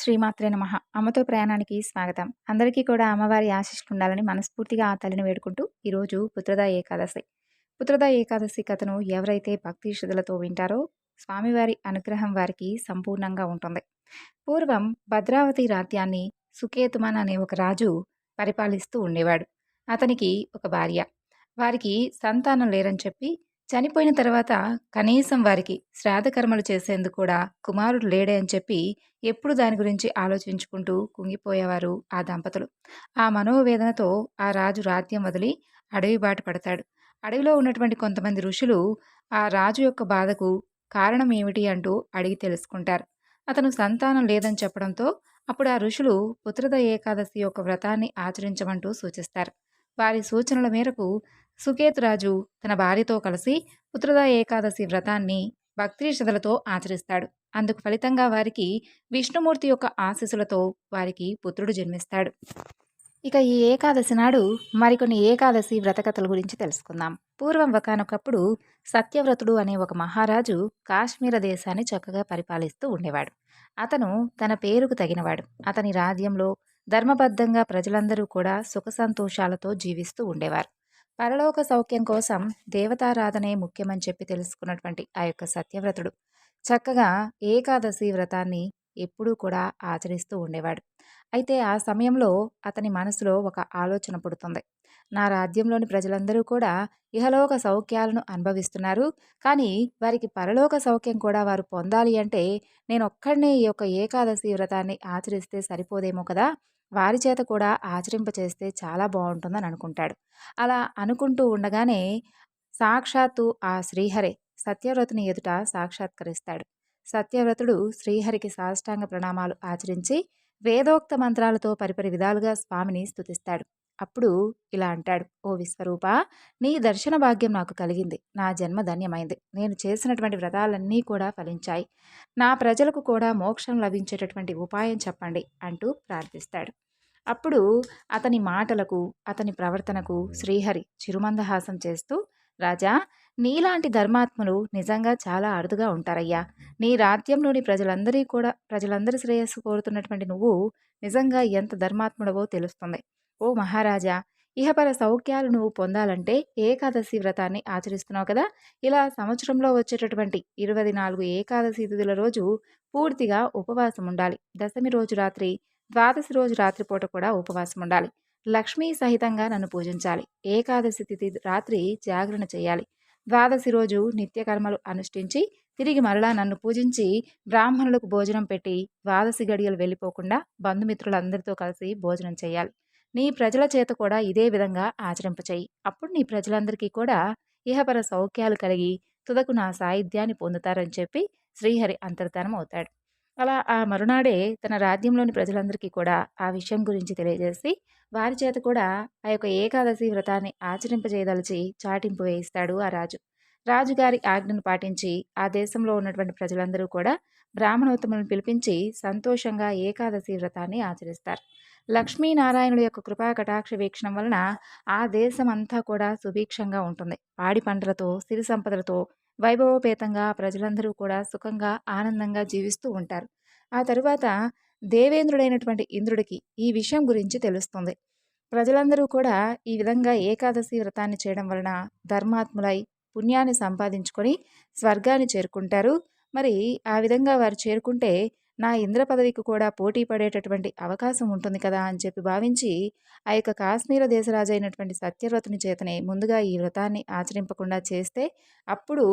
శ్రీమాత్రే నమ. అమ్మతో ప్రయాణానికి స్వాగతం. అందరికీ కూడా అమ్మవారి ఆశిష్లు ఉండాలని మనస్ఫూర్తిగా ఆ తల్లిని వేడుకుంటూ ఈరోజు పుత్రద ఏకాదశి. పుత్రద ఏకాదశి కథను ఎవరైతే భక్తి శ్రద్ధలతో వింటారో స్వామివారి అనుగ్రహం వారికి సంపూర్ణంగా ఉంటుంది. పూర్వం భద్రావతి రాజ్యాన్ని సుకేతుమన్ అనే ఒక రాజు పరిపాలిస్తూ ఉండేవాడు. అతనికి ఒక భార్య. వారికి సంతానం లేరని చెప్పి చనిపోయిన తర్వాత కనీసం వారికి శ్రాద్ధకర్మలు చేసేందుకు కూడా కుమారుడు లేడే అని చెప్పి ఎప్పుడు దాని గురించి ఆలోచించుకుంటూ కుంగిపోయేవారు ఆ దంపతులు. ఆ మనోవేదనతో ఆ రాజు రాత్యం వదిలి అడవి బాట పడతాడు. అడవిలో ఉన్నటువంటి కొంతమంది ఋషులు ఆ రాజు యొక్క బాధకు కారణం ఏమిటి అంటూ అడిగి తెలుసుకుంటారు. అతను సంతానం లేదని చెప్పడంతో అప్పుడు ఆ ఋషులు పుత్రద ఏకాదశి యొక్క వ్రతాన్ని ఆచరించమంటూ సూచిస్తారు. వారి సూచనల మేరకు సుకేతురాజు తన భార్యతో కలిసి పుత్రద ఏకాదశి వ్రతాన్ని భక్తిశ్రద్ధలతో ఆచరిస్తాడు. అందుకు ఫలితంగా వారికి విష్ణుమూర్తి యొక్క ఆశీస్సులతో వారికి పుత్రుడు జన్మిస్తాడు. ఇక ఈ ఏకాదశి నాడు మరికొన్ని ఏకాదశి వ్రతకథల గురించి తెలుసుకుందాం. పూర్వం ఒకనొకప్పుడు సత్యవ్రతుడు అనే ఒక మహారాజు కాశ్మీర దేశాన్ని చక్కగా పరిపాలిస్తూ ఉండేవాడు. అతను తన పేరుకు తగినవాడు. అతని రాజ్యంలో ధర్మబద్ధంగా ప్రజలందరూ కూడా సుఖ సంతోషాలతో జీవిస్తూ ఉండేవారు. పరలోక సౌఖ్యం కోసం దేవతారాధనే ముఖ్యమని చెప్పి తెలుసుకున్నటువంటి ఆ యొక్క సత్యవ్రతుడు. చక్కగా ఏకాదశి వ్రతాన్ని ఎప్పుడూ కూడా ఆచరిస్తూ ఉండేవాడు. అయితే ఆ సమయంలో అతని మనసులో ఒక ఆలోచన పుడుతుంది. నా రాజ్యంలోని ప్రజలందరూ కూడా ఇహలోక సౌఖ్యాలను అనుభవిస్తున్నారు. కానీ వారికి పరలోక సౌఖ్యం కూడా వారు పొందాలి అంటే నేను ఒక్కడనే ఈ యొక్క ఏకాదశి వ్రతాన్ని ఆచరిస్తే సరిపోదేమో కదా? వారి చేత కూడా ఆచరింపచేస్తే చాలా బాగుంటుందని అనుకుంటాడు. అలా అనుకుంటూ ఉండగానే సాక్షాత్తు ఆ శ్రీహరే సత్యవ్రతుని ఎదుట సాక్షాత్కరిస్తాడు. సత్యవ్రతుడు శ్రీహరికి సాష్టాంగ ప్రణామాలు ఆచరించి వేదోక్త మంత్రాలతో పరిపరి విధాలుగా స్వామిని స్థుతిస్తాడు అప్పుడు ఇలా అంటాడు ఓ విశ్వరూప నీ దర్శన భాగ్యం నాకు కలిగింది. నా జన్మ ధన్యమైంది. నేను చేసినటువంటి వ్రతాలన్నీ కూడా ఫలించాయి. నా ప్రజలకు కూడా మోక్షం లభించేటటువంటి ఉపాయం చెప్పండి అంటూ ప్రార్థిస్తాడు. అప్పుడు అతని మాటలకు అతని ప్రవర్తనకు శ్రీహరి చిరుమందహాసం చేస్తూ రాజా నీలాంటి ధర్మాత్ములు నిజంగా చాలా అరుదుగా ఉంటారయ్యా. నీ రాజ్యంలోని ప్రజలందరి కూడా ప్రజలందరి శ్రేయస్సు కోరుతున్నటువంటి నువ్వు నిజంగా ఎంత ధర్మాత్ముడవో తెలుస్తుంది. ఓ మహారాజా! ఇహపర సౌఖ్యాలు నువ్వు పొందాలంటే ఏకాదశి వ్రతాన్ని ఆచరిస్తున్నావు కదా! ఇలా సంవత్సరంలో వచ్చేటటువంటి ఇరవై నాలుగు ఏకాదశి తిథుల రోజు పూర్తిగా ఉపవాసం ఉండాలి. దశమి రోజు రాత్రి ద్వాదశి రోజు రాత్రిపూట కూడా ఉపవాసం ఉండాలి. లక్ష్మీ సహితంగా నన్ను పూజించాలి. ఏకాదశి తిథి రాత్రి జాగరణ చేయాలి. ద్వాదశి రోజు నిత్యకర్మలు అనుష్ఠించి తిరిగి మరలా నన్ను పూజించి బ్రాహ్మణులకు భోజనం పెట్టి ద్వాదశి గడియలు వెళ్ళిపోకుండా బంధుమిత్రులందరితో కలిసి భోజనం చేయాలి. నీ ప్రజల చేత కూడా ఇదే విధంగా ఆచరింపచేయి. అప్పుడు నీ ప్రజలందరికీ కూడా ఇహపర సౌఖ్యాలు కలిగి తుదకు నా సాహిత్యాన్ని పొందుతారని చెప్పి శ్రీహరి అంతర్ధానం అవుతాడు. అలా ఆ మరునాడే తన రాజ్యంలోని ప్రజలందరికీ కూడా ఆ విషయం గురించి తెలియజేసి వారి చేత కూడా ఆ యొక్క ఏకాదశి వ్రతాన్ని ఆచరింపజేయదలిచి చాటింపు వేయిస్తాడు ఆ రాజు. రాజుగారి ఆజ్ఞను పాటించి ఆ దేశంలో ఉన్నటువంటి ప్రజలందరూ కూడా బ్రాహ్మణోత్తములను పిలిపించి సంతోషంగా ఏకాదశి వ్రతాన్ని ఆచరిస్తారు. లక్ష్మీనారాయణుడు యొక్క కృపా కటాక్ష వీక్షణం వలన ఆ దేశం అంతా కూడా సుభిక్షంగా ఉంటుంది. పాడి పంటలతో సిరి సంపదలతో వైభవోపేతంగా ప్రజలందరూ కూడా సుఖంగా ఆనందంగా జీవిస్తూ ఉంటారు. ఆ తరువాత దేవేంద్రుడైనటువంటి ఇంద్రుడికి ఈ విషయం గురించి తెలుస్తుంది. ప్రజలందరూ కూడా ఈ విధంగా ఏకాదశి వ్రతాన్ని చేయడం వలన ధర్మాత్ములై పుణ్యాన్ని సంపాదించుకొని స్వర్గాన్ని చేరుకుంటారు. మరి ఆ విధంగా వారు చేరుకుంటే నా ఇంద్ర పదవికి కూడా పోటీ పడేటటువంటి అవకాశం ఉంటుంది కదా అని చెప్పి భావించి ఆ యొక్క కాశ్మీర దేశరాజు అయినటువంటి సత్యవ్రతుని చేతనే ముందుగా ఈ వ్రతాన్ని ఆచరింపకుండా చేస్తే అప్పుడు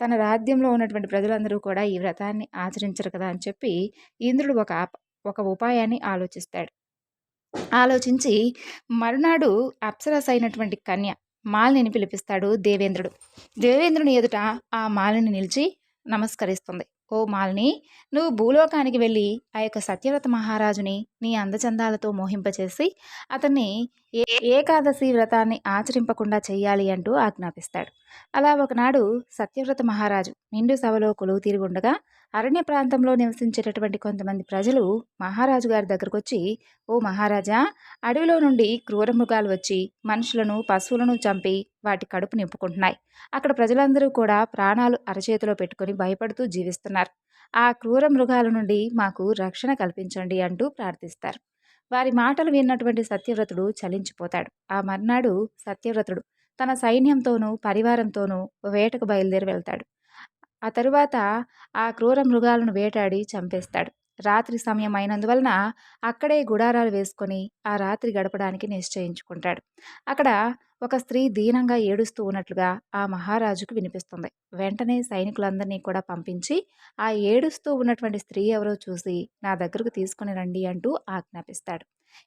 తన రాజ్యంలో ఉన్నటువంటి ప్రజలందరూ కూడా ఈ వ్రతాన్ని ఆచరించరు కదా అని చెప్పి ఇంద్రుడు ఒక ఒక ఉపాయాన్ని ఆలోచిస్తాడు. ఆలోచించి మరునాడు అప్సరస్ అయినటువంటి కన్య మాలిని పిలిపిస్తాడు దేవేంద్రుడు. దేవేంద్రుని ఎదుట ఆ మాలిని నిలిచి నమస్కరిస్తుంది. ఓ మాలిని నువ్వు భూలోకానికి వెళ్ళి ఆ యొక్క సత్యవ్రత మహారాజుని నీ అందచందాలతో మోహింపచేసి అతన్ని ఏ ఏకాదశి వ్రతాన్ని ఆచరింపకుండా చెయ్యాలి అంటూ ఆజ్ఞాపిస్తాడు. అలా ఒకనాడు సత్యవ్రత మహారాజు నిండు సభలో కొలువు తీరుగుండగా అరణ్య ప్రాంతంలో నివసించేటటువంటి కొంతమంది ప్రజలు మహారాజు గారి దగ్గరకు వచ్చి ఓ మహారాజా అడవిలో నుండి క్రూర మృగాలు వచ్చి మనుషులను పశువులను చంపి వాటి కడుపు నింపుకుంటున్నాయి. అక్కడ ప్రజలందరూ కూడా ప్రాణాలు అరచేతిలో పెట్టుకొని భయపడుతూ జీవిస్తున్నారు. ఆ క్రూర మృగాల నుండి మాకు రక్షణ కల్పించండి అంటూ ప్రార్థిస్తారు. వారి మాటలు విన్నటువంటి సత్యవ్రతుడు చలించిపోతాడు. ఆ మర్నాడు సత్యవ్రతుడు తన సైన్యంతోనూ పరివారంతోనూ వేటకు బయలుదేరి వెళ్తాడు. ఆ తరువాత ఆ క్రూర మృగాలను వేటాడి చంపేస్తాడు. రాత్రి సమయం అయినందువలన అక్కడే గుడారాలు వేసుకొని ఆ రాత్రి గడపడానికి నిశ్చయించుకుంటాడు. అక్కడ ఒక స్త్రీ దీనంగా ఏడుస్తూ ఉన్నట్లుగా ఆ మహారాజుకు వినిపిస్తుంది. వెంటనే సైనికులందరినీ కూడా పంపించి ఆ ఏడుస్తూ ఉన్నటువంటి స్త్రీ ఎవరో చూసి నా దగ్గరకు తీసుకుని రండి అంటూ ఆజ్ఞాపిస్తాడు.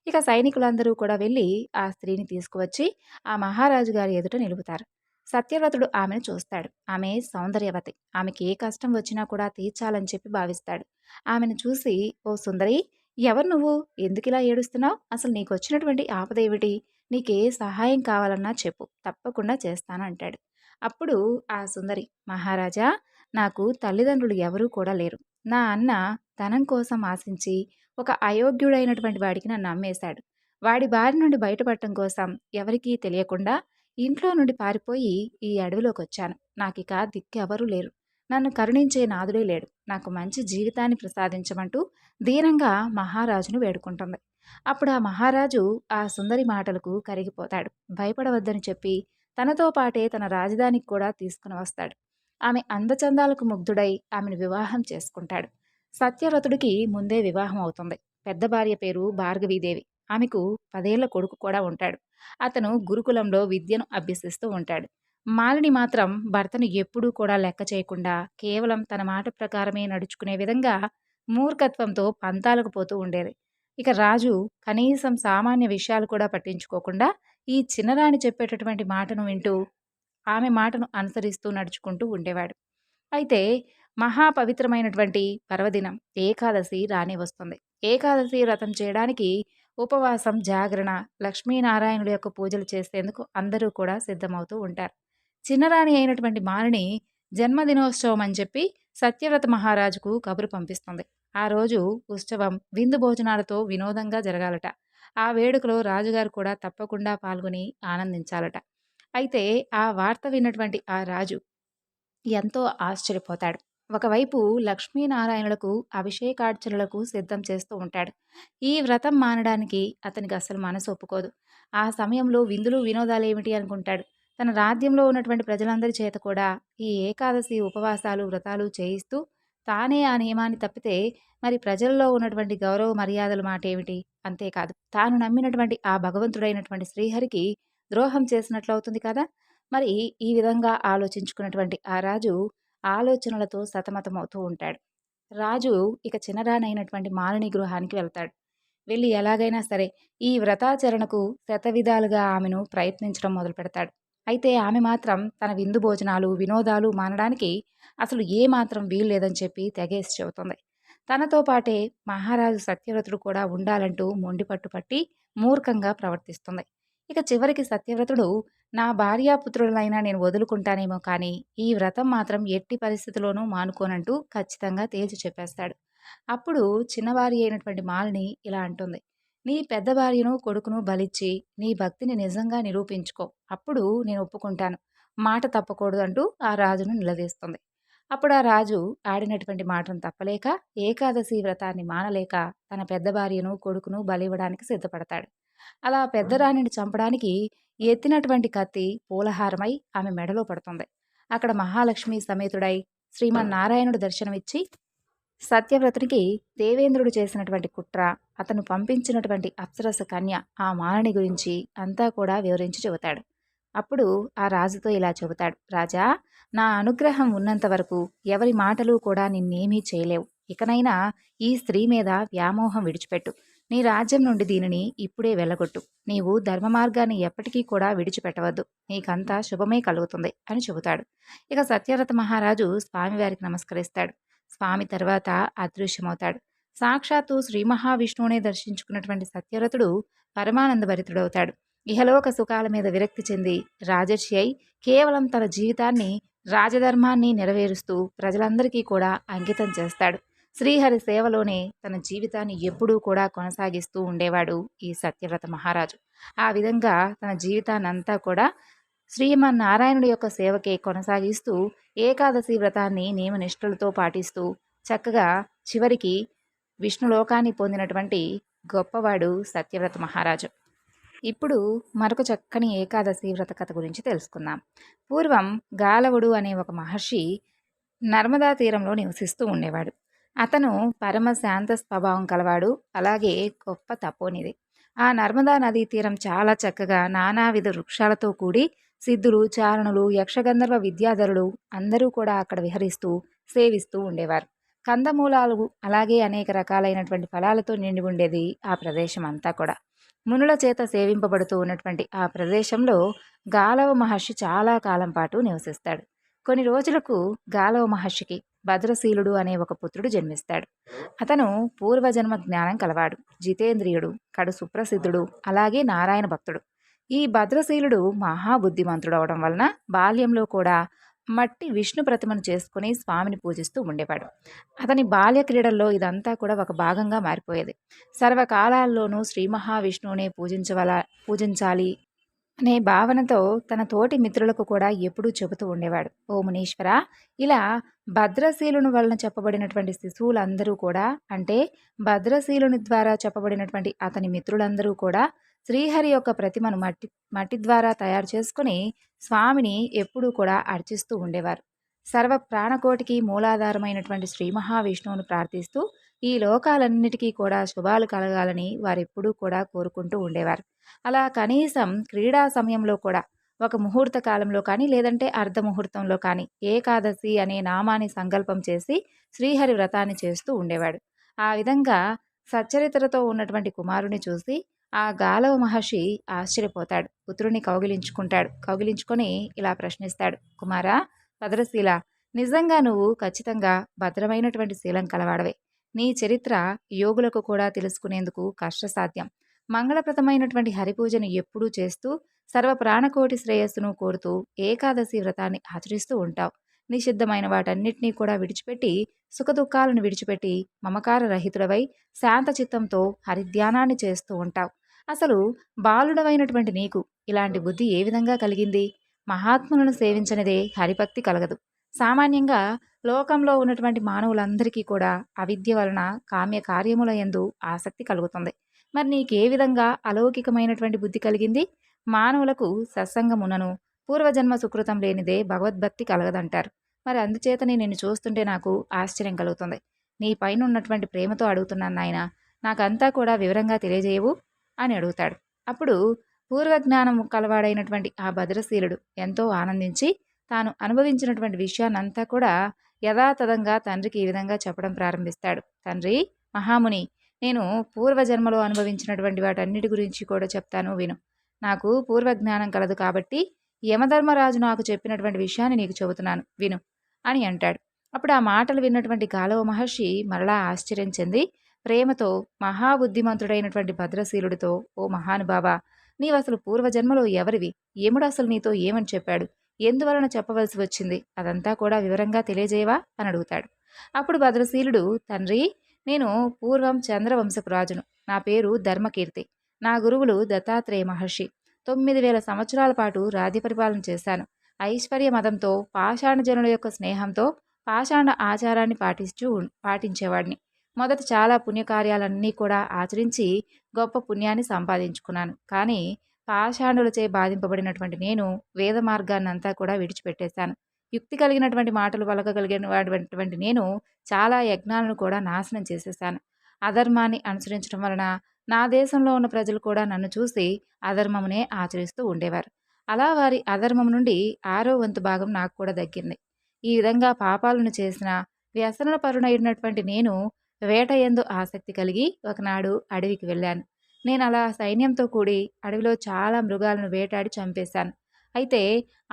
ఇక సైనికులందరూ కూడా వెళ్ళి ఆ స్త్రీని తీసుకువచ్చి ఆ మహారాజు గారి ఎదుట నిలుపుతారు. సత్యవ్రతుడు ఆమెను చూస్తాడు. ఆమె సౌందర్యవతి. ఆమెకి ఏ కష్టం వచ్చినా కూడా తీర్చాలని చెప్పి భావిస్తాడు. ఆమెను చూసి ఓ సుందరి ఎవరు నువ్వు? ఎందుకు ఇలా ఏడుస్తున్నావు? అసలు నీకు వచ్చినటువంటి ఆపదేవిటి నీకే సహాయం కావాలన్నా చెప్పు. తప్పకుండా చేస్తాను అంటాడు. అప్పుడు ఆ సుందరి మహారాజా నాకు తల్లిదండ్రులు ఎవరూ కూడా లేరు. నా అన్న ధనం కోసం ఆశించి ఒక అయోగ్యుడైనటువంటి వాడికి నన్ను అమ్మేశాడు. వాడి బారి నుండి బయటపడటం కోసం ఎవరికీ తెలియకుండా ఇంట్లో నుండి పారిపోయి ఈ అడవిలోకి వచ్చాను నాకిక దిక్కెవరూ లేరు. నన్ను కరుణించే నాదుడే లేడు. నాకు మంచి జీవితాన్ని ప్రసాదించమంటూ దీనంగా మహారాజును వేడుకుంటుంది. అప్పుడు ఆ మహారాజు ఆ సుందరి మాటలకు కరిగిపోతాడు. భయపడవద్దని చెప్పి తనతో పాటే తన రాజధానికి కూడా తీసుకుని వస్తాడు. ఆమె అందచందాలకు ముగ్ధుడై ఆమెను వివాహం చేసుకుంటాడు. సత్యవ్రతుడికి ముందే వివాహం అవుతుంది. పెద్ద భార్య పేరు భార్గవీదేవి. ఆమెకు పదేళ్ళ కొడుకు కూడా ఉంటాడు. అతను గురుకులంలో విద్యను అభ్యసిస్తూ ఉంటాడు. మాలిని మాత్రం భర్తను ఎప్పుడూ కూడా లెక్క చేయకుండా కేవలం తన మాట ప్రకారమే నడుచుకునే విధంగా మూర్ఖత్వంతో పంతాలకు పోతూ ఉండేది. ఇక రాజు కనీసం సామాన్య విషయాలు కూడా పట్టించుకోకుండా ఈ చిన్నరాణి చెప్పేటటువంటి మాటను వింటూ ఆమె మాటను అనుసరిస్తూ నడుచుకుంటూ ఉండేవాడు. అయితే మహాపవిత్రమైనటువంటి పర్వదినం ఏకాదశి రాని వస్తుంది. ఏకాదశి వ్రతం చేయడానికి ఉపవాసం జాగరణ లక్ష్మీనారాయణుడి యొక్క పూజలు చేసేందుకు అందరూ కూడా సిద్ధమవుతూ ఉంటారు. చిన్నరాణి అయినటువంటి మాలిని జన్మదినోత్సవం అని చెప్పి సత్యవ్రత మహారాజుకు కబురు పంపిస్తుంది. ఆ రోజు ఉత్సవం విందు భోజనాలతో వినోదంగా జరగాలట. ఆ వేడుకలో రాజుగారు కూడా తప్పకుండా పాల్గొని ఆనందించాలట. అయితే ఆ వార్త విన్నటువంటి ఆ రాజు ఎంతో ఆశ్చర్యపోతాడు. ఒకవైపు లక్ష్మీనారాయణులకు అభిషేకార్చనలకు సిద్ధం చేస్తూ ఉంటాడు. ఈ వ్రతం మానడానికి అతనికి అసలు మనసు ఒప్పుకోదు. ఆ సమయంలో విందులు వినోదాలు ఏమిటి అనుకుంటాడు? తన రాజ్యంలో ఉన్నటువంటి ప్రజలందరి చేత కూడా ఈ ఏకాదశి ఉపవాసాలు వ్రతాలు చేయిస్తూ తానే ఆ నియమాన్ని తప్పితే మరి ప్రజల్లో ఉన్నటువంటి గౌరవ మర్యాదల మాట ఏమిటి? అంతేకాదు తాను నమ్మినటువంటి ఆ భగవంతుడైనటువంటి శ్రీహరికి ద్రోహం చేసినట్లు అవుతుంది కదా? మరి ఈ విధంగా ఆలోచించుకున్నటువంటి ఆ రాజు ఆలోచనలతో సతమతమవుతూ ఉంటాడు. రాజు ఇక చిన్నరానైనటువంటి మాలిని గృహానికి వెళ్తాడు. వెళ్ళి ఎలాగైనా సరే ఈ వ్రతాచరణకు శతవిధాలుగా ఆమెను ప్రయత్నించడం మొదలు పెడతాడు అయితే ఆమె మాత్రం తన విందు భోజనాలు వినోదాలు మానడానికి అసలు ఏమాత్రం వీల్లేదని చెప్పి తెగేసి చెబుతుంది. తనతో పాటే మహారాజు సత్యవ్రతుడు కూడా ఉండాలంటూ మొండిపట్టు పట్టి మూర్ఖంగా ప్రవర్తిస్తుంది. ఇక చివరికి సత్యవ్రతుడు నా భార్యాపుత్రులైనా నేను వదులుకుంటానేమో కానీ ఈ వ్రతం మాత్రం ఎట్టి పరిస్థితిలోనూ మానుకోనంటూ ఖచ్చితంగా తేల్చి చెప్పేస్తాడు. అప్పుడు చిన్నవారి అయినటువంటి మాలిని ఇలా అంటుంది. నీ పెద్ద భార్యను కొడుకును బలిచ్చి నీ భక్తిని నిజంగా నిరూపించుకో. అప్పుడు నేను ఒప్పుకుంటాను. మాట తప్పకూడదు అంటూ ఆ రాజును నిలదీస్తుంది. అప్పుడు ఆ రాజు ఆడినటువంటి మాటను తప్పలేక ఏకాదశి వ్రతాన్ని మానలేక తన పెద్ద భార్యను కొడుకును బలివ్వడానికి సిద్ధపడతాడు. అలా పెద్ద రాణిని చంపడానికి ఎత్తినటువంటి కత్తి పూలహారమై ఆమె మెడలో పడుతుంది. అక్కడ మహాలక్ష్మి సమేతుడై శ్రీమన్నారాయణుడు దర్శనమిచ్చి సత్యవ్రతునికి దేవేంద్రుడు చేసినటువంటి కుట్ర అతను పంపించినటువంటి అప్సరస కన్య ఆ మాలని గురించి అంతా కూడా వివరించి చెబుతాడు. అప్పుడు ఆ రాజుతో ఇలా చెబుతాడు. రాజా నా అనుగ్రహం ఉన్నంత వరకు ఎవరి మాటలు కూడా నిన్నేమీ చేయలేవు. ఇకనైనా ఈ స్త్రీ మీద వ్యామోహం విడిచిపెట్టు. నీ రాజ్యం నుండి దీనిని ఇప్పుడే వెళ్ళగొట్టు. నీవు ధర్మ మార్గాన్ని ఎప్పటికీ కూడా విడిచిపెట్టవద్దు. నీకంతా శుభమే కలుగుతుంది అని చెబుతాడు. ఇక సత్యరథ మహారాజు స్వామివారికి నమస్కరిస్తాడు. స్వామి తర్వాత అదృశ్యమవుతాడు. సాక్షాత్తు శ్రీ మహావిష్ణువునే దర్శించుకున్నటువంటి సత్యరథుడు పరమానంద భరితుడవుతాడు. ఇహలోక సుఖాల మీద విరక్తి చెంది రాజర్షి అయి కేవలం తన జీవితాన్ని రాజధర్మాన్ని నెరవేరుస్తూ ప్రజలందరికీ కూడా అంకితం చేస్తాడు. శ్రీహరి సేవలోనే తన జీవితాన్ని ఎప్పుడూ కూడా కొనసాగిస్తూ ఉండేవాడు ఈ సత్యవ్రత మహారాజు. ఆ విధంగా తన జీవితాన్ని అంతా కూడా శ్రీమన్నారాయణుడి యొక్క సేవకే కొనసాగిస్తూ ఏకాదశి వ్రతాన్ని నియమనిష్ఠులతో పాటిస్తూ చక్కగా చివరికి విష్ణులోకాన్ని పొందినటువంటి గొప్పవాడు సత్యవ్రత మహారాజు. ఇప్పుడు మరొక చక్కని ఏకాదశి వ్రత కథ గురించి తెలుసుకుందాం. పూర్వం గాలవుడు అనే ఒక మహర్షి నర్మదా తీరంలో నివసిస్తూ ఉండేవాడు. అతను పరమ శాంత స్వభావం కలవాడు అలాగే గొప్ప తపోనిది ఆ నర్మదా నదీ తీరం చాలా చక్కగా నానావిధ వృక్షాలతో కూడి సిద్ధులు చారణులు యక్షగంధర్వ విద్యాధరులు అందరూ కూడా అక్కడ విహరిస్తూ సేవిస్తూ ఉండేవారు. కందమూలాలు అలాగే అనేక రకాలైనటువంటి ఫలాలతో నిండి ఉండేది ఆ ప్రదేశం అంతా కూడా. మునుల చేత సేవింపబడుతూ ఉన్నటువంటి ఆ ప్రదేశంలో గాలవ మహర్షి చాలా కాలం పాటు నివసిస్తాడు. కొన్ని రోజులకు గాలవ మహర్షికి భద్రశీలుడు అనే ఒక పుత్రుడు జన్మిస్తాడు. అతను పూర్వజన్మ జ్ఞానం కలవాడు. జితేంద్రియుడు కడు సుప్రసిద్ధుడు అలాగే నారాయణ భక్తుడు. ఈ భద్రశీలుడు మహాబుద్ధిమంతుడు అవడం వలన బాల్యంలో కూడా మట్టి విష్ణు ప్రతిమను చేసుకుని స్వామిని పూజిస్తూ ఉండేవాడు. అతని బాల్య క్రీడల్లో ఇదంతా కూడా ఒక భాగంగా మారిపోయేది. సర్వకాలాల్లోనూ శ్రీ మహావిష్ణువునే పూజించవల పూజించాలి అనే భావనతో తన తోటి మిత్రులకు కూడా ఎప్పుడూ చెబుతూ ఉండేవాడు. ఓ మునీశ్వర ఇలా భద్రశీలుని వలన చెప్పబడినటువంటి శిశువులందరూ కూడా అంటే భద్రశీలుని ద్వారా చెప్పబడినటువంటి అతని మిత్రులందరూ కూడా శ్రీహరి యొక్క ప్రతిమను మట్టి మట్టి ద్వారా తయారు చేసుకుని స్వామిని ఎప్పుడూ కూడా అర్చిస్తూ ఉండేవారు. సర్వ ప్రాణకోటికి మూలాధారమైనటువంటి శ్రీ మహావిష్ణువును ప్రార్థిస్తూ ఈ లోకాలన్నిటికీ కూడా శుభాలు కలగాలని వారెప్పుడూ కూడా కోరుకుంటూ ఉండేవారు. అలా కనీసం క్రీడా సమయంలో కూడా ఒక ముహూర్త కాలంలో కానీ లేదంటే అర్ధ ముహూర్తంలో కానీ ఏకాదశి అనే నామాన్ని సంకల్పం చేసి శ్రీహరి వ్రతాన్ని చేస్తూ ఉండేవాడు. ఆ విధంగా సచ్చరిత్రతో ఉన్నటువంటి కుమారుని చూసి ఆ గాలవ మహర్షి ఆశ్చర్యపోతాడు. పుత్రుని కౌగిలించుకుంటాడు. కౌగిలించుకొని ఇలా ప్రశ్నిస్తాడు. కుమారా భద్రశీల నిజంగా నువ్వు ఖచ్చితంగా భద్రమైనటువంటి శీలం కలవాడవే. నీ చరిత్ర యోగులకు కూడా తెలుసుకునేందుకు కష్టసాధ్యం. మంగళప్రదమైనటువంటి హరిపూజను ఎప్పుడూ చేస్తూ సర్వ ప్రాణకోటి శ్రేయస్సును కోరుతూ ఏకాదశి వ్రతాన్ని ఆచరిస్తూ ఉంటావు. నిషిద్ధమైన వాటన్నిటినీ కూడా విడిచిపెట్టి సుఖదుఖాలను విడిచిపెట్టి మమకార రహితుడవై శాంత చిత్తంతో హరిధ్యానాన్ని చేస్తూ ఉంటావు. అసలు బాలుడవైనటువంటి నీకు ఇలాంటి బుద్ధి ఏ విధంగా కలిగింది? మహాత్ములను సేవించనిదే హరిభక్తి కలగదు. సామాన్యంగా లోకంలో ఉన్నటువంటి మానవులందరికీ కూడా అవిద్య వలన కామ్య కార్యముల ఎందు ఆసక్తి కలుగుతుంది. మరి నీకే విధంగా అలౌకికమైనటువంటి బుద్ధి కలిగింది? మానవులకు సత్సంగమునను పూర్వజన్మ సుకృతం లేనిదే భగవద్భక్తి కలగదంటారు. మరి అందుచేతనే నేను చూస్తుంటే నాకు ఆశ్చర్యం కలుగుతుంది. నీ పైన ఉన్నటువంటి ప్రేమతో అడుగుతున్నాను నాయన నాకంతా కూడా వివరంగా తెలియజేయవు అని అడుగుతాడు. అప్పుడు పూర్వజ్ఞానము కలవాడైనటువంటి ఆ భద్రశీలుడు ఎంతో ఆనందించి తాను అనుభవించినటువంటి విషయాన్నంతా కూడా యథాతథంగా తండ్రికి ఈ విధంగా చెప్పడం ప్రారంభిస్తాడు. తండ్రి మహాముని నేను పూర్వజన్మలో అనుభవించినటువంటి వాటన్నిటి గురించి కూడా చెప్తాను విను. నాకు పూర్వజ్ఞానం కలదు కాబట్టి యమధర్మరాజు నాకు చెప్పినటువంటి విషయాన్ని నీకు చెబుతున్నాను. విను అని అంటాడు. అప్పుడు ఆ మాటలు విన్నటువంటి గాలవ మహర్షి మరలా ఆశ్చర్యం చెంది ప్రేమతో మహాబుద్ధిమంతుడైనటువంటి భద్రశీలుడితో ఓ మహానుభావ నీవసలు అసలు పూర్వజన్మలో ఎవరివి? ఏముడు అసలు నీతో ఏమని చెప్పాడు? ఎందువలన చెప్పవలసి వచ్చింది? అదంతా కూడా వివరంగా తెలియజేయవా? అని అడుగుతాడు. అప్పుడు భద్రశీలుడు తండ్రి నేను పూర్వం చంద్రవంశపు రాజును. నా పేరు ధర్మకీర్తి. నా గురువులు దత్తాత్రేయ మహర్షి. తొమ్మిది వేల సంవత్సరాల పాటు రాజ్య పరిపాలన చేశాను. ఐశ్వర్య మతంతో పాషాణ జనుల యొక్క స్నేహంతో పాషాణ ఆచారాన్ని పాటిస్తూ పాటించేవాడిని. మొదట చాలా పుణ్యకార్యాలన్నీ కూడా ఆచరించి గొప్ప పుణ్యాన్ని సంపాదించుకున్నాను. కానీ పాషాణులచే బాధింపబడినటువంటి నేను వేద మార్గాన్ని అంతా కూడా విడిచిపెట్టేశాను. యుక్తి కలిగినటువంటి మాటలు పలకగలిగినటువంటి నేను చాలా యజ్ఞాలను కూడా నాశనం చేసేసాను అధర్మాన్ని అనుసరించడం వలన నా దేశంలో ఉన్న ప్రజలు కూడా నన్ను చూసి అధర్మమునే ఆచరిస్తూ ఉండేవారు. అలా వారి అధర్మం నుండి ఆరో వంతు భాగం నాకు కూడా దక్కింది. ఈ విధంగా పాపాలను చేసిన వ్యసన పరుణైనటువంటి నేను వేట ఎందు ఆసక్తి కలిగి ఒకనాడు అడవికి వెళ్ళాను. నేను అలా సైన్యంతో కూడి అడవిలో చాలా మృగాలను వేటాడి చంపేశాను. అయితే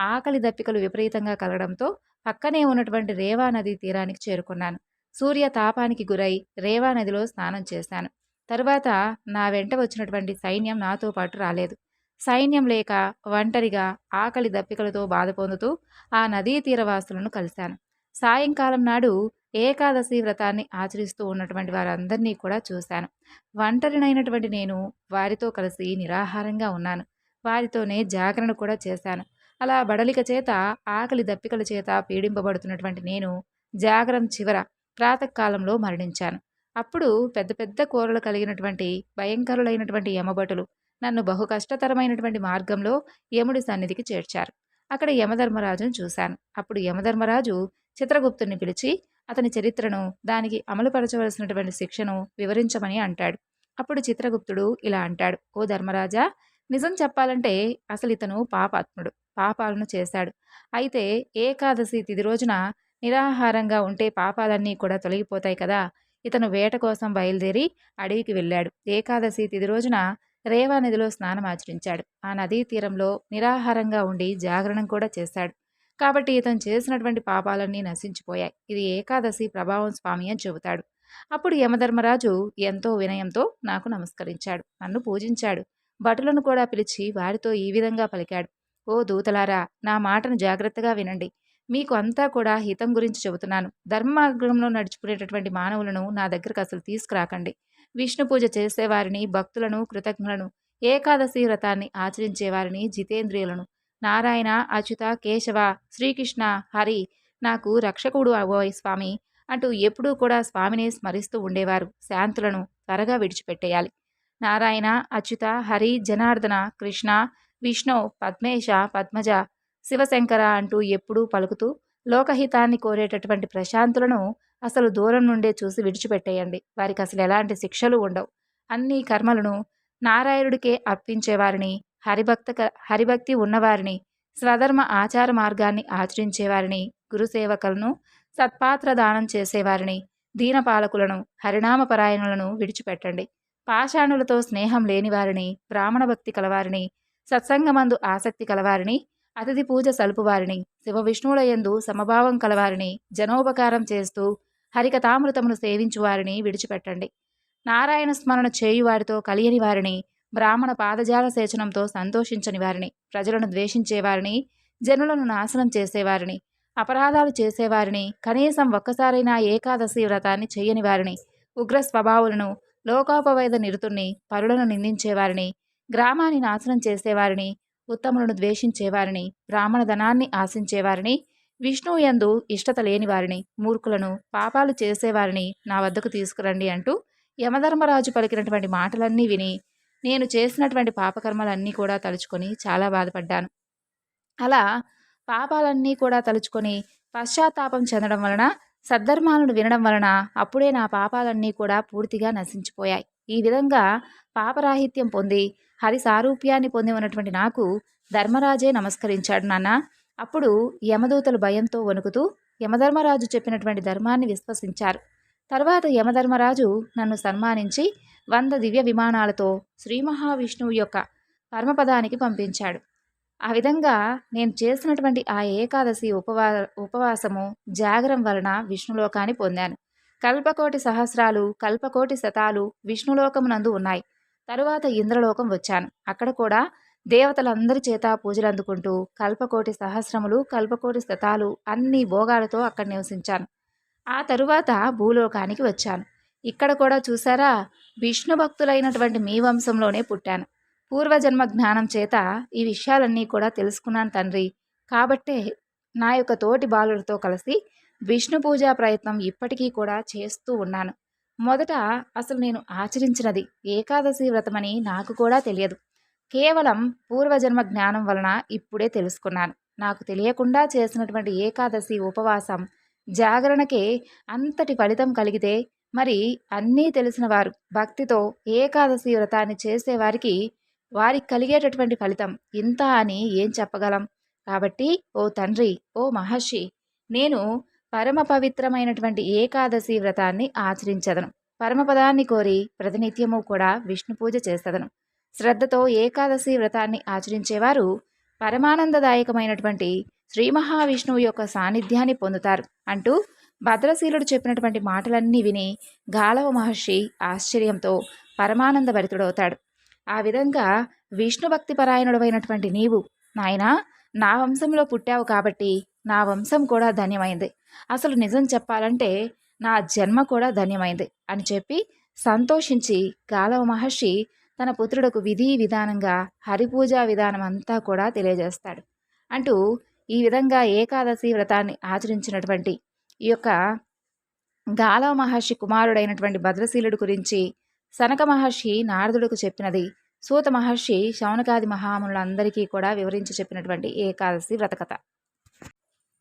ఆకలి దప్పికలు విపరీతంగా కలగడంతో పక్కనే ఉన్నటువంటి రేవా నది తీరానికి చేరుకున్నాను. సూర్య తాపానికి గురై రేవా నదిలో స్నానం చేశాను. తరువాత నా వెంట వచ్చినటువంటి సైన్యం నాతో పాటు రాలేదు. సైన్యం లేక ఒంటరిగా ఆకలి దప్పికలతో బాధ పొందుతూ ఆ నదీ తీరవాసులను కలిశాను. సాయంకాలం నాడు ఏకాదశి వ్రతాన్ని ఆచరిస్తూ ఉన్నటువంటి వారందరినీ కూడా చూశాను. ఒంటరినైనటువంటి నేను వారితో కలిసి నిరాహారంగా ఉన్నాను. వారితోనే జాగరణ కూడా చేశాను. అలా బడలిక చేత ఆకలి దప్పికల చేత పీడింపబడుతున్నటువంటి నేను జాగరం చివర ప్రాతకాలంలో మరణించాను. అప్పుడు పెద్ద పెద్ద కూరలు కలిగినటువంటి భయంకరులైనటువంటి యమభటులు నన్ను బహు కష్టతరమైనటువంటి మార్గంలో యముడి సన్నిధికి చేర్చారు. అక్కడ యమధర్మరాజును చూశాను. అప్పుడు యమధర్మరాజు చిత్రగుప్తుని పిలిచి అతని చరిత్రను దానికి అమలుపరచవలసినటువంటి శిక్షను వివరించమని అంటాడు. అప్పుడు చిత్రగుప్తుడు ఇలా అంటాడు. ఓ ధర్మరాజా నిజం చెప్పాలంటే అసలు ఇతను పాపాత్ముడు. పాపాలను చేశాడు. అయితే ఏకాదశి తిది రోజున నిరాహారంగా ఉంటే పాపాలన్నీ కూడా తొలగిపోతాయి కదా. ఇతను వేట కోసం బయలుదేరి అడవికి వెళ్ళాడు. ఏకాదశి తిది రోజున రేవా నదిలో స్నానం ఆచరించాడు. ఆ నదీ తీరంలో నిరాహారంగా ఉండి జాగరణం కూడా చేశాడు. కాబట్టి ఇతను చేసినటువంటి పాపాలన్నీ నశించిపోయాయి. ఇది ఏకాదశి ప్రభావం స్వామి అని చెబుతాడు. అప్పుడు యమధర్మరాజు ఎంతో వినయంతో నాకు నమస్కరించాడు. నన్ను పూజించాడు. భటులను కూడా పిలిచి వారితో ఈ విధంగా పలికాడు. ఓ దూతలారా నా మాటను జాగ్రత్తగా వినండి. మీకు అంతా కూడా హితం గురించి చెబుతున్నాను. ధర్మ మార్గంలో నడుచుకునేటటువంటి మానవులను నా దగ్గరకు అసలు తీసుకురాకండి. విష్ణు పూజ చేసేవారిని భక్తులను కృతజ్ఞులను ఏకాదశి వ్రతాన్ని ఆచరించేవారిని జితేంద్రియులను నారాయణ అచ్యుత కేశవ శ్రీకృష్ణ హరి నాకు రక్షకుడు అవోయ్ స్వామి అంటూ ఎప్పుడూ కూడా స్వామిని స్మరిస్తూ ఉండేవారు. శాంతులను త్వరగా విడిచిపెట్టేయాలి. నారాయణ అచ్యుత హరి జనార్దన కృష్ణ విష్ణు పద్మేశ పద్మజ శివశంకర అంటూ ఎప్పుడూ పలుకుతూ లోకహితాన్ని కోరేటటువంటి ప్రశాంతులను అసలు దూరం నుండే చూసి విడిచిపెట్టేయండి. వారికి అసలు ఎలాంటి శిక్షలు ఉండవు. అన్ని కర్మలను నారాయణుడికే అర్పించేవారిని హరిభక్త హరిభక్తి ఉన్నవారిని స్వధర్మ ఆచార మార్గాన్ని ఆచరించేవారిని గురుసేవకులను సత్పాత్ర దానం చేసేవారిని దీనపాలకులను హరినామపరాయణులను విడిచిపెట్టండి. పాషాణులతో స్నేహం లేనివారిని బ్రాహ్మణ భక్తి కలవారిని సత్సంగమందు ఆసక్తి కలవారిని అతిథి పూజ సలుపువారిని శివ విష్ణువులయందు సమభావం కలవారిని జనోపకారం చేస్తూ హరికథామృతమును సేవించువారిని విడిచిపెట్టండి. నారాయణ స్మరణ చేయువారితో కలియని వారిని బ్రాహ్మణ పాదజాల సేచనంతో సంతోషించని వారిని ప్రజలను ద్వేషించేవారిని జనులను నాశనం చేసేవారిని అపరాధాలు చేసేవారిని కనీసం ఒక్కసారైనా ఏకాదశి వ్రతాన్ని చేయని వారిని ఉగ్ర స్వభావులను లోకోపవేద నిరుతుణ్ణి పరులను నిందించేవారిని గ్రామాన్ని నాశనం చేసేవారిని ఉత్తములను ద్వేషించేవారిని బ్రాహ్మణ ధనాన్ని ఆశించేవారిని విష్ణువు యందు ఇష్టత లేనివారిని మూర్ఖులను పాపాలు చేసేవారిని నా వద్దకు తీసుకురండి అంటూ యమధర్మరాజు పలికినటువంటి మాటలన్నీ విని నేను చేసినటువంటి పాపకర్మలన్నీ కూడా తలుచుకొని చాలా బాధపడ్డాను. అలా పాపాలన్నీ కూడా తలుచుకొని పశ్చాత్తాపం చెందడం వలన సద్ధర్మాలను వినడం వలన అప్పుడే నా పాపాలన్నీ కూడా పూర్తిగా నశించిపోయాయి. ఈ విధంగా పాపరాహిత్యం పొంది హరి సారూప్యాన్ని పొంది ఉన్నటువంటి నాకు ధర్మరాజే నమస్కరించాడు నాన్న. అప్పుడు యమదూతలు భయంతో వణుకుతూ యమధర్మరాజు చెప్పినటువంటి ధర్మాన్ని విశ్వసించారు. తర్వాత యమధర్మరాజు నన్ను సన్మానించి వంద దివ్య విమానాలతో శ్రీ మహావిష్ణువు యొక్క పరమపదానికి పంపించాడు. ఆ విధంగా నేను చేసినటువంటి ఆ ఏకాదశి ఉపవా ఉపవాసము జాగరం వలన విష్ణులోకాన్ని పొందాను. కల్పకోటి సహస్రాలు కల్పకోటి శతాలు విష్ణులోకమునందు ఉన్నాయి. తరువాత ఇంద్రలోకం వచ్చాను. అక్కడ కూడా దేవతలందరి చేత పూజలు అందుకుంటూ కల్పకోటి సహస్రములు కల్పకోటి శతాలు అన్ని భోగాలతో అక్కడ నివసించాను. ఆ తరువాత భూలోకానికి వచ్చాను. ఇక్కడ కూడా చూసారా? విష్ణు భక్తులైనటువంటి మీ వంశంలోనే పుట్టాను. పూర్వజన్మ జ్ఞానం చేత ఈ విషయాలన్నీ కూడా తెలుసుకున్నాను తండ్రి. కాబట్టే నా యొక్క తోటి బాలుడితో కలిసి విష్ణు పూజా ప్రయత్నం ఇప్పటికీ కూడా చేస్తూ ఉన్నాను. మొదట అసలు నేను ఆచరించినది ఏకాదశి వ్రతమని నాకు కూడా తెలియదు. కేవలం పూర్వజన్మ జ్ఞానం వలన ఇప్పుడే తెలుసుకున్నాను. నాకు తెలియకుండా చేసినటువంటి ఏకాదశి ఉపవాసం జాగరణకే అంతటి ఫలితం కలిగితే మరి అన్నీ తెలిసిన వారు. భక్తితో ఏకాదశి వ్రతాన్ని చేసేవారికి వారికి కలిగేటటువంటి ఫలితం ఇంత అని ఏం చెప్పగలం? కాబట్టి ఓ తండ్రి ఓ మహర్షి నేను పరమ పవిత్రమైనటువంటి ఏకాదశి వ్రతాన్ని ఆచరించదను. పరమపదాన్ని కోరి ప్రతినిత్యము కూడా విష్ణు పూజ చేస్తదను శ్రద్ధతో ఏకాదశి వ్రతాన్ని ఆచరించేవారు పరమానందదాయకమైనటువంటి శ్రీ మహావిష్ణువు యొక్క సాన్నిధ్యాన్ని పొందుతారు అంటూ భద్రశీలుడు చెప్పినటువంటి మాటలన్నీ విని గాలవ మహర్షి ఆశ్చర్యంతో పరమానంద భరితుడవుతాడు. ఆ విధంగా విష్ణు భక్తి పరాయణుడమైనటువంటి నీవు నాయనా నా వంశంలో పుట్టావు కాబట్టి నా వంశం కూడా ధన్యమైంది. అసలు నిజం చెప్పాలంటే నా జన్మ కూడా ధన్యమైంది అని చెప్పి సంతోషించి గాలవ మహర్షి తన పుత్రుడకు విధి విధానంగా హరిపూజా విధానం అంతా కూడా తెలియజేస్తాడు. అంటూ ఈ విధంగా ఏకాదశి వ్రతాన్ని ఆచరించినటువంటి ఈ యొక్క గాలవ మహర్షి కుమారుడైనటువంటి భద్రశీలుడు గురించి సనక మహర్షి నారదుడికి చెప్పినది. సూత మహర్షి శౌనకాది మహాములందరికీ కూడా వివరించి చెప్పినటువంటి ఏకాదశి వ్రతకథ.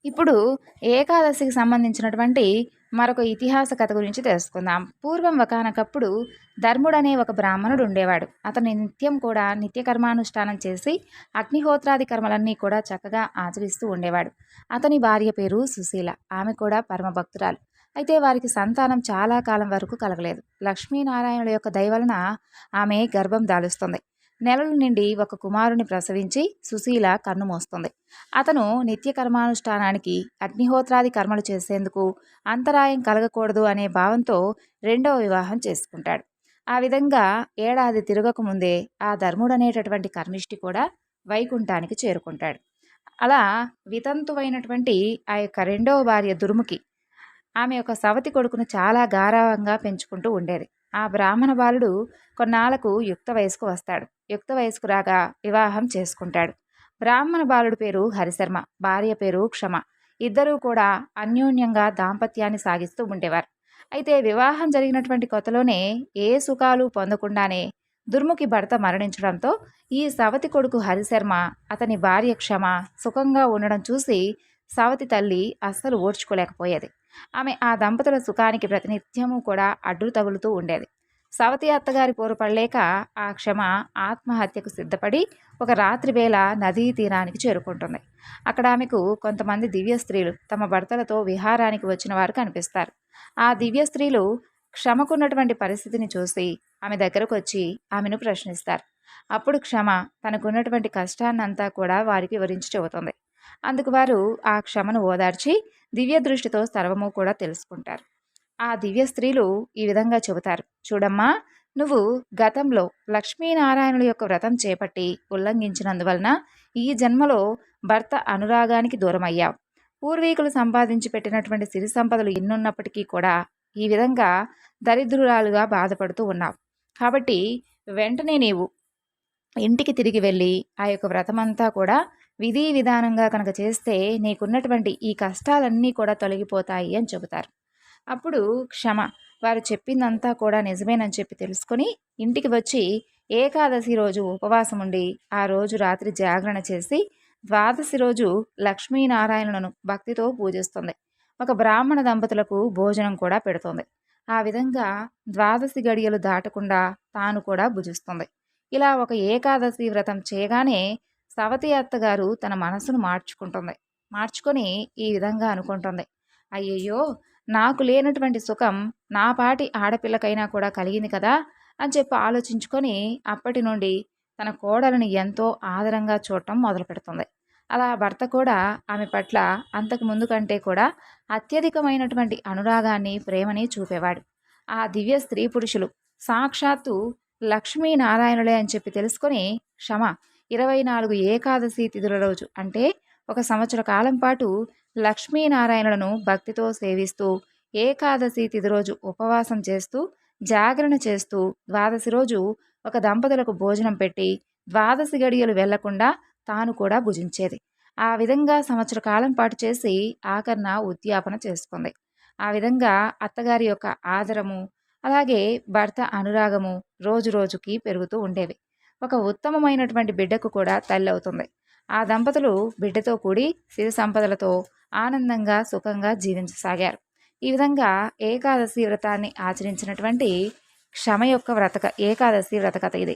ఇప్పుడు ఏకాదశికి సంబంధించినటువంటి మరొక ఇతిహాస కథ గురించి తెలుసుకుందాం. పూర్వం ఒకనకప్పుడు ధర్ముడనే ఒక బ్రాహ్మణుడు ఉండేవాడు. అతను నిత్యం కూడా నిత్య కర్మానుష్ఠానం చేసి అగ్నిహోత్రాది కర్మలన్నీ కూడా చక్కగా ఆచరిస్తూ ఉండేవాడు. అతని భార్య పేరు సుశీల. ఆమె కూడా పరమ భక్తురాలు అయితే వారికి సంతానం చాలా కాలం వరకు కలగలేదు. లక్ష్మీనారాయణుల యొక్క దయ వలన ఆమె గర్భం దాలుస్తుంది. నెలల నుండి ఒక కుమారుని ప్రసవించి సుశీల కన్ను మోస్తుంది. అతను నిత్య కర్మానుష్ఠానానికి అగ్నిహోత్రాది కర్మలు చేసేందుకు అంతరాయం కలగకూడదు అనే భావంతో రెండవ వివాహం చేసుకుంటాడు. ఆ విధంగా ఏడాది తిరగక ముందే ఆ ధర్ముడు అనేటటువంటి కర్మిష్టి కూడా వైకుంఠానికి చేరుకుంటాడు. అలా వితంతువైనటువంటి ఆ యొక్క రెండవ భార్య దుర్ముఖి ఆమె యొక్క సవతి కొడుకును చాలా గారావంగా పెంచుకుంటూ ఉండేది. ఆ బ్రాహ్మణ బాలుడు కొన్నాళ్ళకు యుక్త వయసుకు వస్తాడు. యుక్త వయస్కు రాగా వివాహం చేసుకుంటాడు. బ్రాహ్మణ బాలుడి పేరు హరిశర్మ భార్య పేరు క్షమ. ఇద్దరూ కూడా అన్యోన్యంగా దాంపత్యాన్ని సాగిస్తూ ఉండేవారు. అయితే వివాహం జరిగినటువంటి కొత్తలోనే ఏ సుఖాలు పొందకుండానే దుర్ముఖి భర్త మరణించడంతో ఈ సవతి కొడుకు హరిశర్మ అతని భార్య క్షమ సుఖంగా ఉండడం చూసి సవతి తల్లి అస్సలు ఓర్చుకోలేకపోయేది. ఆమె ఆ దంపతుల సుఖానికి ప్రతినిత్యము కూడా అడ్డు తగులుతూ ఉండేది. సవతి అత్తగారి పోరుపడలేక ఆ క్షమ ఆత్మహత్యకు సిద్ధపడి ఒక రాత్రి వేళ నదీ తీరానికి చేరుకుంటుంది. అక్కడ ఆమెకు కొంతమంది దివ్య స్త్రీలు తమ భర్తలతో విహారానికి వచ్చిన వారు కనిపిస్తారు. ఆ దివ్య స్త్రీలు క్షమకున్నటువంటి పరిస్థితిని చూసి ఆమె దగ్గరకు వచ్చి ఆమెను ప్రశ్నిస్తారు. అప్పుడు క్షమ తనకున్నటువంటి కష్టాన్నంతా కూడా వారికి వివరించి చెబుతుంది. అందుకు వారు ఆ క్షమను ఓదార్చి దివ్య దృష్టితో సర్వము కూడా తెలుసుకుంటారు. ఆ దివ్య స్త్రీలు ఈ విధంగా చెబుతారు. చూడమ్మా నువ్వు గతంలో లక్ష్మీనారాయణుల యొక్క వ్రతం చేపట్టి ఉల్లంఘించినందువలన ఈ జన్మలో భర్త అనురాగానికి దూరమయ్యావు. పూర్వీకులు సంపాదించి పెట్టినటువంటి సిరి సంపదలు ఎన్నున్నప్పటికీ కూడా ఈ విధంగా దరిద్రురాలుగా బాధపడుతూ ఉన్నావు. కాబట్టి వెంటనే నీవు ఇంటికి తిరిగి వెళ్ళి ఆ యొక్క వ్రతమంతా కూడా విధి విధానంగా కనుక చేస్తే నీకున్నటువంటి ఈ కష్టాలన్నీ కూడా తొలగిపోతాయి అని చెబుతారు. అప్పుడు క్షమ. వారు చెప్పిందంతా కూడా నిజమేనని చెప్పి తెలుసుకొని ఇంటికి వచ్చి ఏకాదశి రోజు ఉపవాసం ఉండి ఆ రోజు రాత్రి జాగరణ చేసి ద్వాదశి రోజు లక్ష్మీనారాయణులను భక్తితో పూజిస్తుంది. ఒక బ్రాహ్మణ దంపతులకు భోజనం కూడా పెడుతుంది. ఆ విధంగా ద్వాదశి గడియలు దాటకుండా తాను కూడా భుజిస్తుంది. ఇలా ఒక ఏకాదశి వ్రతం చేయగానే సవతి అత్తగారు తన మనసును మార్చుకుంటుంది. మార్చుకొని ఈ విధంగా అనుకుంటుంది. అయ్యయ్యో! నాకు లేనటువంటి సుఖం నా పాటి ఆడపిల్లకైనా కూడా కలిగింది కదా అని చెప్పి ఆలోచించుకొని అప్పటి నుండి తన కోడలను ఎంతో ఆదరంగా చూడటం మొదలు పెడుతుంది అలా భర్త కూడా ఆమె పట్ల అంతకు ముందు కంటే కూడా అత్యధికమైనటువంటి అనురాగాన్ని ప్రేమని చూపేవాడు. ఆ దివ్య స్త్రీ పురుషులు సాక్షాత్తు లక్ష్మీనారాయణులే అని చెప్పి తెలుసుకొని క్షమ ఇరవై నాలుగు ఏకాదశి తిథుల రోజు అంటే ఒక సంవత్సర కాలం పాటు లక్ష్మీనారాయణులను భక్తితో సేవిస్తూ ఏకాదశి తిది రోజు ఉపవాసం చేస్తూ జాగరణ చేస్తూ ద్వాదశి రోజు ఒక దంపతులకు భోజనం పెట్టి ద్వాదశి గడియలు వెళ్ళకుండా తాను కూడా భుజించేది. ఆ విధంగా సంవత్సర కాలం పాటు చేసి ఆకర్ణ ఉద్యాపన చేసుకుంది. ఆ విధంగా అత్తగారి యొక్క ఆదరము అలాగే భర్త అనురాగము రోజు రోజుకి పెరుగుతూ ఉండేవి. ఒక ఉత్తమమైనటువంటి బిడ్డకు కూడా తల్లి అవుతుంది. ఆ దంపతులు బిడ్డతో కూడి సిరి సంపదలతో ఆనందంగా సుఖంగా జీవించసాగారు. ఈ విధంగా ఏకాదశి వ్రతాన్ని ఆచరించినటువంటి క్షమ యొక్క వ్రతక ఏకాదశి వ్రతకథ ఇది.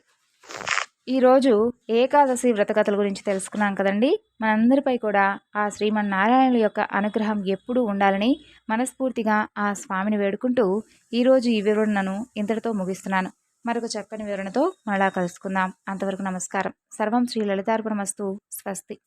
ఈరోజు ఏకాదశి వ్రతకథల గురించి తెలుసుకున్నాం కదండి. మనందరిపై కూడా ఆ శ్రీమన్నారాయణుల యొక్క అనుగ్రహం ఎప్పుడూ ఉండాలని మనస్ఫూర్తిగా ఆ స్వామిని వేడుకుంటూ ఈరోజు ఈ వివరణను ఇంతటితో ముగిస్తున్నాను. మరొక చక్కని వివరణతో మళ్ళా కలుసుకుందాం. అంతవరకు నమస్కారం. సర్వం శ్రీ లలితార్పణమస్తు. స్వస్తి.